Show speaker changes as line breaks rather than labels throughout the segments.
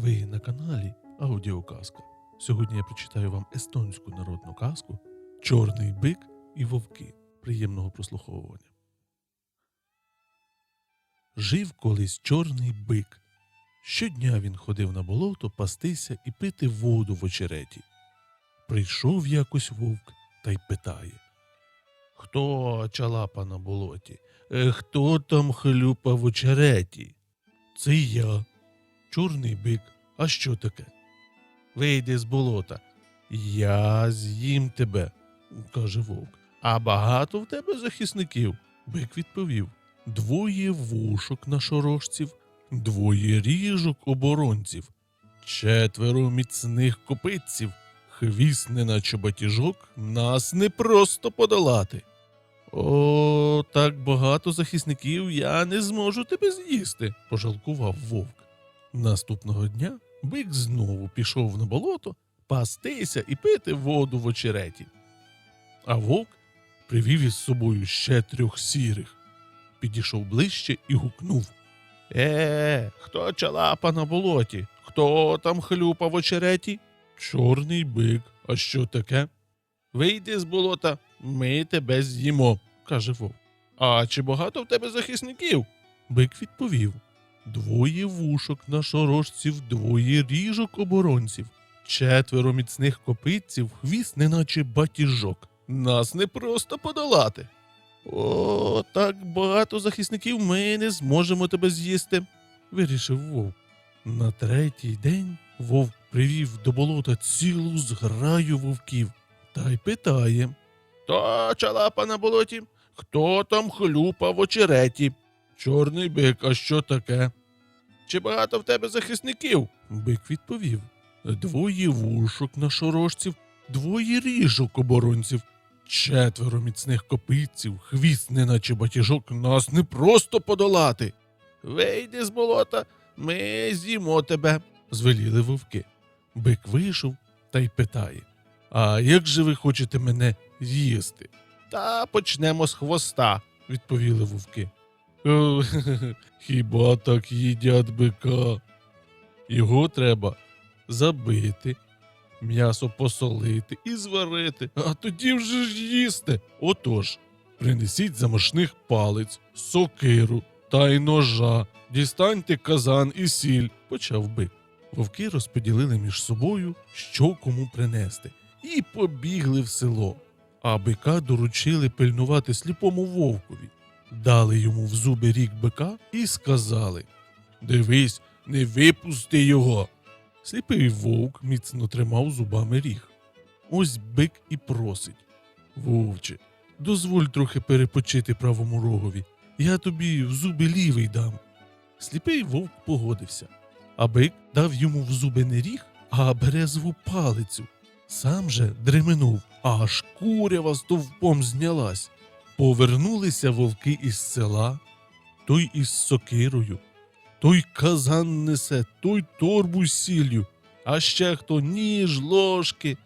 Ви на каналі Аудіоказка. Сьогодні я прочитаю вам естонську народну казку Чорний бик і вовки. Приємного прослуховування. Жив колись чорний бик. Щодня він ходив на болото пастися і пити воду в очереті. Прийшов якось вовк та й питає Хто чалапа на болоті? Е, Хто там хлюпа в очереті? Це я. Чорний бик. А що таке? Вийди з болота. Я з'їм тебе, каже вовк. А багато в тебе захисників? Бик відповів. Двоє вушок нашорошців, двоє ріжок оборонців, четверо міцних копитців, хвіст неначе батіжок, нас не просто подолати. О, так багато захисників я не зможу тебе з'їсти, пожалкував вовк. Наступного дня бик знову пішов на болото пастися і пити воду в очереті. А вовк привів із собою ще трьох сірих. Підійшов ближче і гукнув. Е, хто чалапа на болоті? Хто там хлюпа в очереті? Чорний бик. А що таке? Вийди з болота, ми тебе з'їмо, каже вовк. А чи багато в тебе захисників? Бик відповів. Двоє вушок нашорошців, двоє ріжок оборонців, четверо міцних копитців, хвіст, неначе батіжок. Нас не просто подолати. О, так багато захисників ми не зможемо тебе з'їсти, вирішив вовк. На третій день вовк привів до болота цілу зграю вовків та й питає: Хто чалапа на болоті? Хто там хлюпа в очереті? Чорний бик, а що таке? Чи багато в тебе захисників? Бик відповів. Двоє вушок нашорошців, двоє ріжок оборонців, четверо міцних копитців, хвіст, неначе батіжок, нас не просто подолати. Вийди з болота, ми з'їмо тебе, звеліли вовки. Бик вийшов та й питає: А як же ви хочете мене з'їсти? Та почнемо з хвоста, відповіли вовки. «Е, Хіба так їдять бика? Його треба забити, м'ясо посолити і зварити, а тоді вже ж їсти. Отож, принесіть замашних палець, сокиру та й ножа, дістаньте казан і сіль, почав бик. Вовки розподілили між собою, що кому принести, і побігли в село. А бика доручили пильнувати сліпому вовкові дали йому в зуби рік бика і сказали Дивись, не випусти його. Сліпий вовк міцно тримав зубами ріг. Ось бик і просить. Вовче, дозволь трохи перепочити правому рогові. Я тобі в зуби лівий дам. Сліпий вовк погодився, а бик дав йому в зуби не ріг, а березову палицю. Сам же дременув, аж курява стовпом знялась. Повернулися вовки із села, той із сокирою, той казан несе, той торбу з сіллю, а ще хто ніж, ложки.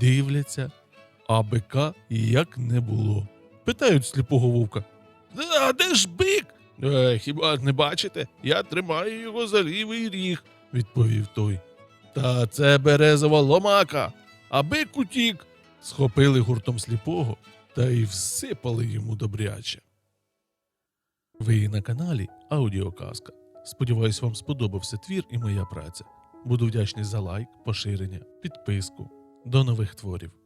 Дивляться, а бика як не було. Питають сліпого вовка. А де ж бик? Е, хіба не бачите? Я тримаю його за лівий ріг, відповів той. Та це березова ломака, а бик утік. Схопили гуртом сліпого та й всипали йому добряче. Ви на каналі Аудіоказка. Сподіваюсь, вам сподобався твір і моя праця. Буду вдячний за лайк, поширення, підписку. До нових творів.